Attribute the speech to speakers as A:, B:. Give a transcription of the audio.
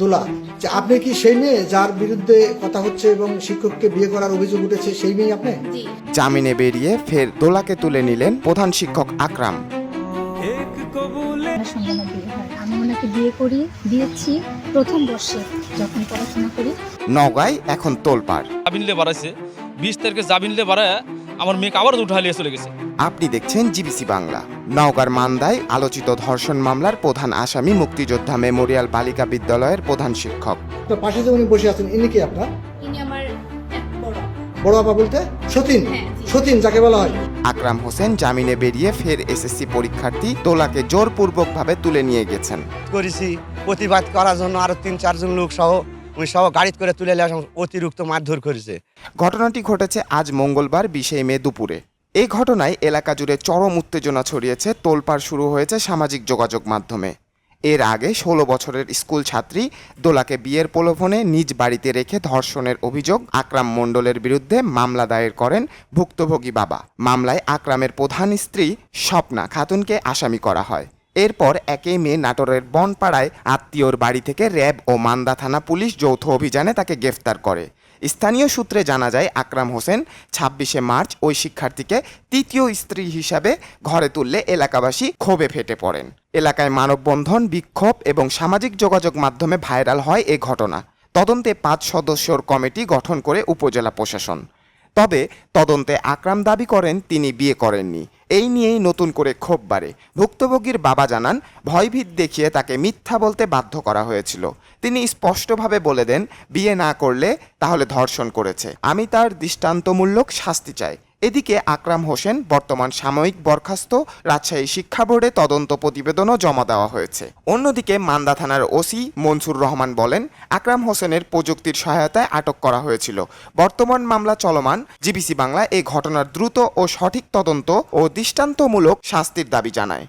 A: দোলা যে আপনি কি সেই মেয়ে যার বিরুদ্ধে কথা হচ্ছে এবং শিক্ষককে বিয়ে করার অভিযোগ উঠেছে সেই মেয়ে আপনি?
B: জামিনে বেরিয়ে ফের দোলাকে তুলে নিলেন প্রধান শিক্ষক আকরাম।
C: আমি ওনাকে বিয়ে করি দিয়েছি প্রথম বর্ষে যখন পড়াশোনা করি।
B: নওগাঁয় এখন তোলপাড়।
D: জামিনলে বাড়াইছে। বিশ তারিখে জামিনলে বাড়ায় আমার মেয়েকে আবার উঠায় নিয়ে চলে গেছে।
B: আপনি দেখছেন জিবিসি বাংলা। নওগাঁর মান্দায় আলোচিত ধর্ষণ মামলার প্রধান আসামি মুক্তিযোদ্ধা মেমোরিয়াল বালিকা বিদ্যালয়ের প্রধান শিক্ষক।
A: তো পাশে যে উনি বসে আছেন ইনি কি আপনার?
E: ইনি আমার বড়
A: বড় আপা বলতে? সতীন?
E: হ্যাঁ,
A: সতীন যাকে বলা হয়।
B: আকরাম হোসেন জামিনে বেরিয়ে ফের এসএসসি পরীক্ষার্থী দোলাকে জোরপূর্বকভাবে তুলে নিয়ে গেছেন।
F: করেছি। প্রতিবাদ করার জন্য আরও তিন চারজন লোক সহ উনি সহ গাড়িতে করে তুলে নিয়ে অতিরিক্ত মারধর করেছে।
B: ঘটনাটি ঘটেছে আজ মঙ্গলবার বিশে মে দুপুরে। এই ঘটনায় এলাকা জুড়ে চরম উত্তেজনা ছড়িয়েছে, তোলপাড় শুরু হয়েছে সামাজিক যোগাযোগ মাধ্যমে। এর আগে ষোলো বছরের স্কুল ছাত্রী দোলাকে বিয়ের প্রলোভনে নিজ বাড়িতে রেখে ধর্ষণের অভিযোগ আকরাম মণ্ডলের বিরুদ্ধে মামলা দায়ের করেন ভুক্তভোগী বাবা। মামলায় আকরামের প্রধান স্ত্রী স্বপ্না খাতুনকে আসামি করা হয়। এরপর একই মেয়ে নাটোরের বনপাড়ায় আত্মীয়র বাড়ি থেকে র্যাব ও মান্দা থানা পুলিশ যৌথ অভিযানে তাকে গ্রেফতার করে। স্থানীয় সূত্রে জানা যায়, আকরাম হোসেন ছাব্বিশে মার্চ ওই শিক্ষার্থীকে তৃতীয় স্ত্রী হিসাবে ঘরে তুললে এলাকাবাসী ক্ষোভে ফেটে পড়েন। এলাকায় মানববন্ধন, বিক্ষোভ এবং সামাজিক যোগাযোগ মাধ্যমে ভাইরাল হয় এ ঘটনা। তদন্তে পাঁচ সদস্যর কমিটি গঠন করে উপজেলা প্রশাসন। তবে তদন্তে আকরাম দাবি করেন, তিনি বিয়ে করেননি। এই নিয়েই নতুন করে ক্ষোভ বাড়ে। ভুক্তভোগীর বাবা জানান, ভয়ভীত দেখিয়ে তাকে মিথ্যা বলতে বাধ্য করা হয়েছিল। তিনি স্পষ্টভাবে বলে দেন, বিয়ে না করলে তাহলে ধর্ষণ করেছে। আমি তার দৃষ্টান্তমূলক শাস্তি চাই। এদিকে আকরাম হোসেন বর্তমান সাময়িক বরখাস্ত, রাজশাহী শিক্ষা বোর্ডে তদন্ত প্রতিবেদনও জমা দেওয়া হয়েছে। অন্যদিকে মান্দা থানার ওসি মনসুর রহমান বলেন, আকরাম হোসেনের প্রযুক্তির সহায়তায় আটক করা হয়েছিল। বর্তমান মামলা চলমান, জিবিসি বাংলা এই ঘটনার দ্রুত ও সঠিক তদন্ত ও দৃষ্টান্তমূলক শাস্তির দাবি জানায়।